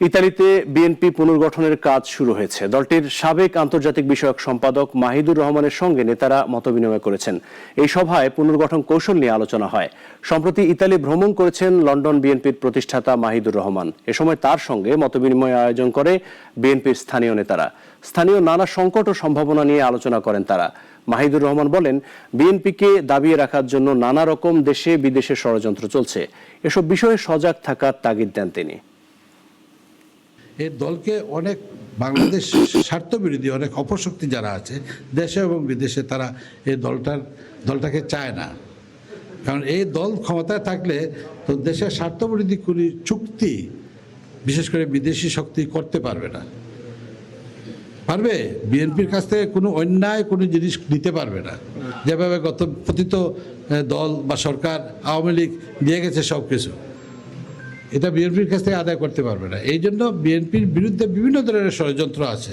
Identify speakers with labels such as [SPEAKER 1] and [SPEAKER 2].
[SPEAKER 1] ইতালিতে বিএনপি পুনর্গঠনের কাজ শুরু হয়েছে। দলটির সাবেক আন্তর্জাতিক বিষয়ক সম্পাদক মাহিদুর রহমানের সঙ্গে নেতারা মতবিনিময় করেছেন। এই সভায় পুনর্গঠন কৌশল নিয়ে আলোচনা হয়। সম্প্রতি ইতালি ভ্রমণ করেছেন লন্ডন বিএনপির প্রতিষ্ঠাতা মাহিদুর রহমান। এ সময় তার সঙ্গে মতবিনিময় আয়োজন করে বিএনপির স্থানীয় নেতারা। স্থানীয় নানা সংকট ও সম্ভাবনা নিয়ে আলোচনা করেন তারা। মাহিদুর রহমান বলেন, বিএনপিকে দাবিয়ে রাখার জন্য নানা রকম দেশে বিদেশে ষড়যন্ত্র চলছে। এসব বিষয়ে সজাগ থাকার তাগিদ দেন তিনি।
[SPEAKER 2] এই দলকে অনেক বাংলাদেশ স্বার্থবিরোধী, অনেক অপশক্তি যারা আছে, দেশে এবং বিদেশে তারা এই দলটার, দলটাকে চায় না। কারণ এই দল ক্ষমতায় থাকলে তো দেশের স্বার্থবিরোধী কোনো চুক্তি, বিশেষ করে বিদেশি শক্তি করতে পারবে না। পারবে? বিএনপির কাছ থেকে কোনো অন্যায় কোনো জিনিস নিতে পারবে না। যেভাবে গত পতিত দল বা সরকার আওয়ামী লীগ দিয়ে গেছে সব কিছু এটা বিএনপির কাছ থেকে আদায় করতে পারবে না। এই জন্য বিএনপির বিরুদ্ধে বিভিন্ন ধরনের ষড়যন্ত্র আছে।